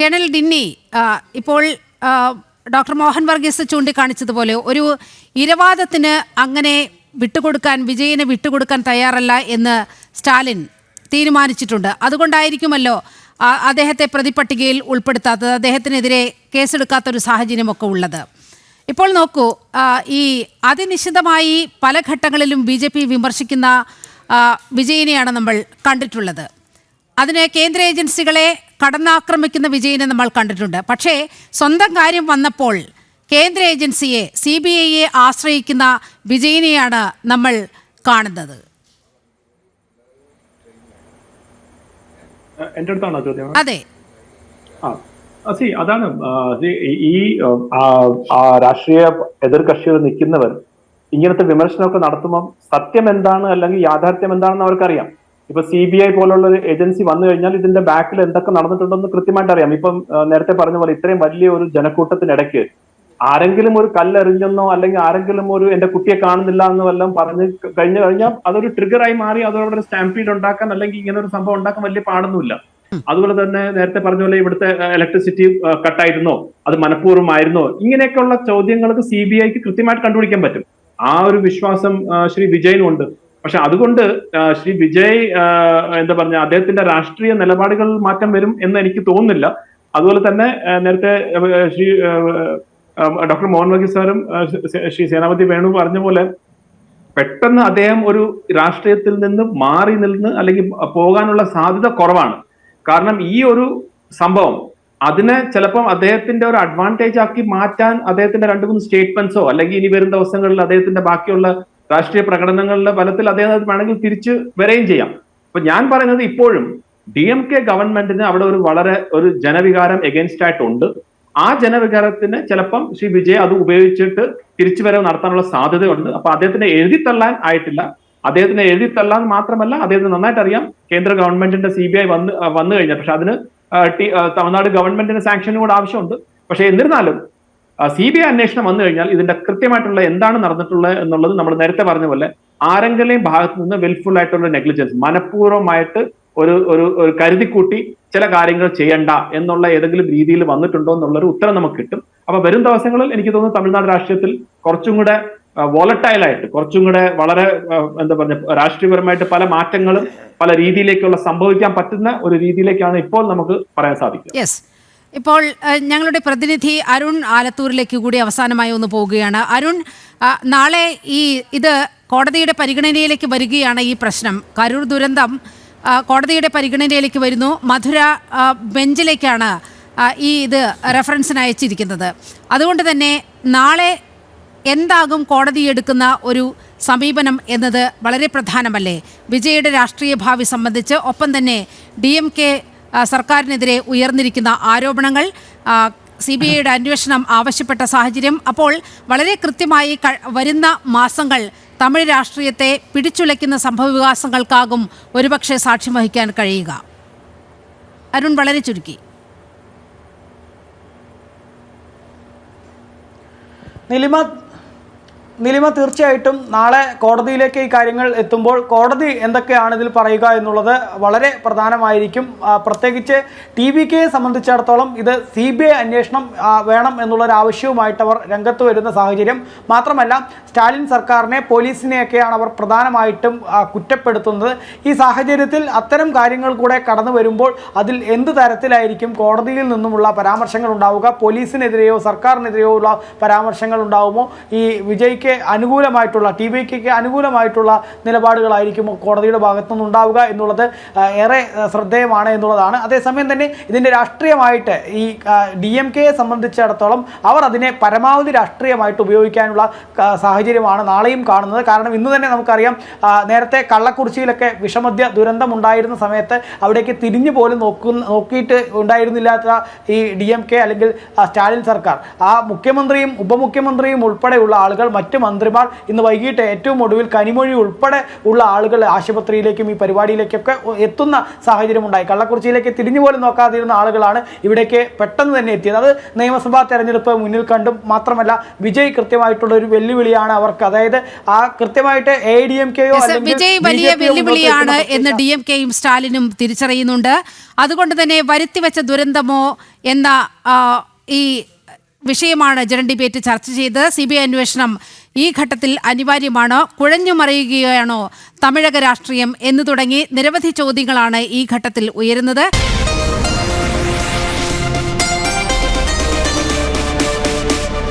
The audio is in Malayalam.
കേണൽ ഡിന്നി ഇപ്പോൾ ഡോക്ടർ മോഹൻ വർഗീസ് ചൂണ്ടിക്കാണിച്ചതുപോലെ ഒരു ഇരവാദത്തിന് അങ്ങനെ വിട്ടുകൊടുക്കാൻ വിജയനെ വിട്ടുകൊടുക്കാൻ തയ്യാറല്ല എന്ന് സ്റ്റാലിൻ തീരുമാനിച്ചിട്ടുണ്ട്. അതുകൊണ്ടായിരിക്കുമല്ലോ അദ്ദേഹത്തെ പ്രതിപട്ടികയിൽ ഉൾപ്പെടുത്താത്തത് അദ്ദേഹത്തിനെതിരെ കേസെടുക്കാത്തൊരു സാഹചര്യമൊക്കെ ഉള്ളത്. ഇപ്പോൾ നോക്കൂ ഈ അതിനിശ്ചിതമായി പല ഘട്ടങ്ങളിലും ബി വിമർശിക്കുന്ന വിജയനെയാണ് നമ്മൾ കണ്ടിട്ടുള്ളത്. അതിന് കേന്ദ്ര ഏജൻസികളെ കടന്നാക്രമിക്കുന്ന വിജയനെ നമ്മൾ കണ്ടിട്ടുണ്ട്. പക്ഷേ സ്വന്തം കാര്യം വന്നപ്പോൾ കേന്ദ്ര ഏജൻസിയെ സി ബി ഐയെ ആശ്രയിക്കുന്ന വിജയനെയാണ് നമ്മൾ കാണുന്നത്. എന്റെ അടുത്താണോ ചോദ്യം? അതെ. സി അതാണ് ഈ- രാഷ്ട്രീയ എതിർ കക്ഷികൾ നിൽക്കുന്നവർ ഇങ്ങനത്തെ വിമർശനമൊക്കെ നടത്തുമ്പോൾ സത്യം എന്താണ് അല്ലെങ്കിൽ യാഥാർത്ഥ്യം എന്താണെന്ന് അവർക്കറിയാം. ഇപ്പൊ സി ബി ഐ പോലുള്ള ഒരു ഏജൻസി വന്നു കഴിഞ്ഞാൽ ഇതിന്റെ ബാക്കിൽ എന്തൊക്കെ നടന്നിട്ടുണ്ടെന്ന് കൃത്യമായിട്ട് അറിയാം. ഇപ്പം നേരത്തെ പറഞ്ഞ പോലെ ഇത്രയും വലിയ ഒരു ജനക്കൂട്ടത്തിനിടയ്ക്ക് ആരെങ്കിലും ഒരു കല്ലെറിഞ്ഞെന്നോ അല്ലെങ്കിൽ ആരെങ്കിലും ഒരു എന്റെ കുട്ടിയെ കാണുന്നില്ല എന്ന് വല്ലതും പറഞ്ഞ് കഴിഞ്ഞു കഴിഞ്ഞാൽ അതൊരു ട്രിഗറായി മാറി അതോടെ ഒരു സ്റ്റാമ്പീഡ് ഉണ്ടാക്കാൻ അല്ലെങ്കിൽ ഇങ്ങനെ ഒരു സംഭവം ഉണ്ടാക്കാൻ വലിയ പാടൊന്നുമില്ല. അതുപോലെ തന്നെ നേരത്തെ പറഞ്ഞ പോലെ ഇവിടുത്തെ ഇലക്ട്രിസിറ്റി കട്ടായിരുന്നോ അത് മനഃപൂർവമായിരുന്നോ ഇങ്ങനെയൊക്കെയുള്ള ചോദ്യങ്ങൾക്ക് സി ബി ഐക്ക് കൃത്യമായിട്ട് കണ്ടുപിടിക്കാൻ പറ്റും. ആ ഒരു വിശ്വാസം ശ്രീ വിജയനും ഉണ്ട് പക്ഷെ അതുകൊണ്ട് ശ്രീ വിജയ് എന്താ പറഞ്ഞ അദ്ദേഹത്തിന്റെ രാഷ്ട്രീയ നിലപാടുകൾ മാറ്റം വരും എന്ന് എനിക്ക് തോന്നുന്നില്ല. അതുപോലെ തന്നെ നേരത്തെ ശ്രീ ഡോക്ടർ മോഹൻ വർഗീസ് സാറും ശ്രീ- ശ്രീ സേനാപതി വേണു പറഞ്ഞ പോലെ പെട്ടെന്ന് അദ്ദേഹം ഒരു രാഷ്ട്രീയത്തിൽ നിന്ന് മാറി നിന്ന് അല്ലെങ്കിൽ പോകാനുള്ള സാധ്യത കുറവാണ്. കാരണം ഈ ഒരു സംഭവം അതിനെ ചിലപ്പം അദ്ദേഹത്തിന്റെ ഒരു അഡ്വാന്റേജ് ആക്കി മാറ്റാൻ അദ്ദേഹത്തിന്റെ രണ്ട് മൂന്ന് സ്റ്റേറ്റ്മെന്റ്സോ അല്ലെങ്കിൽ ഇനി വരും ദിവസങ്ങളിൽ അദ്ദേഹത്തിന്റെ ബാക്കിയുള്ള രാഷ്ട്രീയ പ്രകടനങ്ങളുടെ ഫലത്തിൽ അദ്ദേഹം വേണമെങ്കിൽ തിരിച്ച് വരികയും ചെയ്യാം. അപ്പൊ ഞാൻ പറയുന്നത് ഇപ്പോഴും ഡി എം കെ ഗവൺമെന്റിന് അവിടെ ഒരു വളരെ ഒരു ജനവികാരം എഗൻസ്റ്റ് ആയിട്ടുണ്ട്. ആ ജനവികാരത്തിന് ചിലപ്പം ശ്രീ വിജയ് അത് ഉപയോഗിച്ചിട്ട് തിരിച്ചു വരവ് നടത്താനുള്ള സാധ്യതയുണ്ട്. അപ്പൊ അദ്ദേഹത്തിന് എഴുതിത്തള്ളാൻ ആയിട്ടില്ല. അദ്ദേഹത്തിന് എഴുതിത്തള്ളാൻ മാത്രമല്ല അദ്ദേഹത്തിന് നന്നായിട്ട് അറിയാം കേന്ദ്ര ഗവൺമെന്റിന്റെ സി ബി ഐ വന്ന് വന്നു കഴിഞ്ഞാൽ പക്ഷെ അതിന് തമിഴ്നാട് ഗവൺമെന്റിന്റെ സാങ്ഷനും കൂടെ ആവശ്യമുണ്ട്. പക്ഷെ എന്നിരുന്നാലും സി ബി ഐ അന്വേഷണം വന്നു കഴിഞ്ഞാൽ ഇതിന്റെ കൃത്യമായിട്ടുള്ള എന്താണ് നടന്നിട്ടുള്ളത് എന്നുള്ളത് നമ്മൾ നേരത്തെ പറഞ്ഞ പോലെ ആരെങ്കിലും ഭാഗത്ത് നിന്ന് വെൽഫുൾ ആയിട്ടുള്ള നെഗ്ലിജൻസ് മനഃപൂർവമായിട്ട് ഒരു ഒരു ഒരു കരുതിക്കൂട്ടി ചില കാര്യങ്ങൾ ചെയ്യണ്ട എന്നുള്ള ഏതെങ്കിലും രീതിയിൽ വന്നിട്ടുണ്ടോ എന്നുള്ളൊരു ഉത്തരം നമുക്ക് കിട്ടും. അപ്പൊ വരും ദിവസങ്ങളിൽ എനിക്ക് തോന്നുന്നു തമിഴ്നാട് രാഷ്ട്രീയത്തിൽ കുറച്ചും കൂടെ വോളറ്റൈൽ ആയിട്ട് കുറച്ചും കൂടെ വളരെ എന്താ പറഞ്ഞ രാഷ്ട്രീയപരമായിട്ട് പല മാറ്റങ്ങളും പല രീതിയിലേക്കുള്ള സംഭവിക്കാൻ പറ്റുന്ന ഒരു രീതിയിലേക്കാണ് ഇപ്പോൾ നമുക്ക് പറയാൻ സാധിക്കുക. ഇപ്പോൾ ഞങ്ങളുടെ പ്രതിനിധി അരുൺ ആലത്തൂരിലേക്ക് കൂടി അവസാനമായി ഒന്ന് പോവുകയാണ് അരുൺ നാളെ ഈ ഇത് കോടതിയുടെ പരിഗണനയിലേക്ക് വരികയാണ് ഈ പ്രശ്നം. കരൂർ ദുരന്തം കോടതിയുടെ പരിഗണനയിലേക്ക് വരുന്നു. മധുര ബെഞ്ചിലേക്കാണ് ഈ ഇത് റെഫറൻസിന് അയച്ചിരിക്കുന്നത്. അതുകൊണ്ട് തന്നെ നാളെ എന്താകും കോടതി എടുക്കുന്ന ഒരു സമീപനം എന്നത് വളരെ പ്രധാനമല്ലേ? വിജയുടെ രാഷ്ട്രീയ ഭാവി സംബന്ധിച്ച് ഒപ്പം തന്നെ ഡി എം കെ സർക്കാരിനെതിരെ ഉയർന്നിരിക്കുന്ന ആരോപണങ്ങൾ സി ബി ഐയുടെ അന്വേഷണം ആവശ്യപ്പെട്ട സാഹചര്യം. അപ്പോൾ വളരെ കൃത്യമായി വരുന്ന മാസങ്ങൾ തമിഴ് രാഷ്ട്രീയത്തെ പിടിച്ചുലയ്ക്കുന്ന സംഭവവികാസങ്ങൾക്കാകും ഒരുപക്ഷെ സാക്ഷ്യം വഹിക്കാൻ കഴിയുക. അരുൺ വളരെ ചുരുക്കി. നിലിമ നിലിമ തീർച്ചയായിട്ടും നാളെ കോടതിയിലേക്ക് ഈ കാര്യങ്ങൾ എത്തുമ്പോൾ കോടതി എന്തൊക്കെയാണ് ഇതിൽ പറയുക എന്നുള്ളത് വളരെ പ്രധാനമായിരിക്കും. പ്രത്യേകിച്ച് ടി വി കെയെ സംബന്ധിച്ചിടത്തോളം ഇത് സി ബി ഐ അന്വേഷണം വേണം എന്നുള്ളൊരു ആവശ്യവുമായിട്ട് അവർ രംഗത്ത് വരുന്ന സാഹചര്യം. മാത്രമല്ല സ്റ്റാലിൻ സർക്കാരിനെ പോലീസിനെയൊക്കെയാണ് അവർ പ്രധാനമായിട്ടും കുറ്റപ്പെടുത്തുന്നത്. ഈ സാഹചര്യത്തിൽ അത്തരം കാര്യങ്ങൾ കൂടെ കടന്നു വരുമ്പോൾ അതിൽ എന്ത് തരത്തിലായിരിക്കും കോടതിയിൽ നിന്നുമുള്ള പരാമർശങ്ങൾ ഉണ്ടാവുക? പോലീസിനെതിരെയോ സർക്കാരിനെതിരെയോ ഉള്ള പരാമർശങ്ങൾ ഉണ്ടാവുമോ? ഈ വിജയ്ക്ക് അനുകൂലമായിട്ടുള്ള ടി വിക്ക് അനുകൂലമായിട്ടുള്ള നിലപാടുകളായിരിക്കും കോടതിയുടെ ഭാഗത്തു നിന്നുണ്ടാവുക എന്നുള്ളത് ഏറെ ശ്രദ്ധേയമാണ് എന്നുള്ളതാണ്. അതേസമയം തന്നെ ഇതിന്റെ രാഷ്ട്രീയമായിട്ട് ഈ ഡി എം കെയെ സംബന്ധിച്ചിടത്തോളം അവർ അതിനെ പരമാവധി രാഷ്ട്രീയമായിട്ട് ഉപയോഗിക്കാനുള്ള സാഹചര്യമാണ് നാളെയും കാണുന്നത്. കാരണം ഇന്ന് തന്നെ നമുക്കറിയാം നേരത്തെ കള്ളക്കുറിച്ചിയിലൊക്കെ വിഷമദ്യ ദുരന്തം ഉണ്ടായിരുന്ന സമയത്ത് അവിടേക്ക് തിരിഞ്ഞു പോലും നോക്കുന്ന നോക്കിയിട്ട് ഉണ്ടായിരുന്നില്ലാത്ത ഈ ഡി എം കെ അല്ലെങ്കിൽ സ്റ്റാലിൻ സർക്കാർ. ആ മുഖ്യമന്ത്രിയും ഉപമുഖ്യമന്ത്രിയും ഉൾപ്പെടെയുള്ള ആളുകൾ മറ്റ് മന്ത്രിമാർ ഇന്ന് വൈകിട്ട് ഏറ്റവും ഒടുവിൽ കനിമൊഴി ഉൾപ്പെടെ ഉള്ള ആളുകൾ ആശുപത്രിയിലേക്കും ഈ പരിപാടിയിലേക്കൊക്കെ എത്തുന്ന സാഹചര്യം ഉണ്ടായി കള്ളക്കുറിച്ചിയിലേക്ക് തിരിഞ്ഞു പോലും നോക്കാതിരുന്ന ആളുകളാണ് ഇവിടേക്ക് പെട്ടെന്ന് തന്നെ എത്തിയത്. അത് നിയമസഭാ തെരഞ്ഞെടുപ്പ് മുന്നിൽ കണ്ടും മാത്രമല്ല വിജയ് കൃത്യമായിട്ടുള്ള ഒരു വെല്ലുവിളിയാണ് അവർക്ക്. അതായത് ആ കൃത്യമായിട്ട് എ ഡി എം കെയോ വിജയ് വലിയ വെല്ലുവിളിയാണ് എന്ന് ഡി എം കെയും സ്റ്റാലിനും തിരിച്ചറിയുന്നുണ്ട്. അതുകൊണ്ട് തന്നെ വരുത്തിവെച്ച ദുരന്തമോ എന്ന ഈ വിഷയമാണ് ജനഡിബേറ്റ് ഡിബേറ്റ് ചർച്ച ചെയ്ത് സി ബി ഐ അന്വേഷണം ഈ ഘട്ടത്തിൽ അനിവാര്യമാണോ കുഴഞ്ഞു മറിയുകയാണോ തമിഴക രാഷ്ട്രീയം എന്ന് തുടങ്ങി നിരവധി ചോദ്യങ്ങളാണ് ഈ ഘട്ടത്തിൽ ഉയരുന്നത്.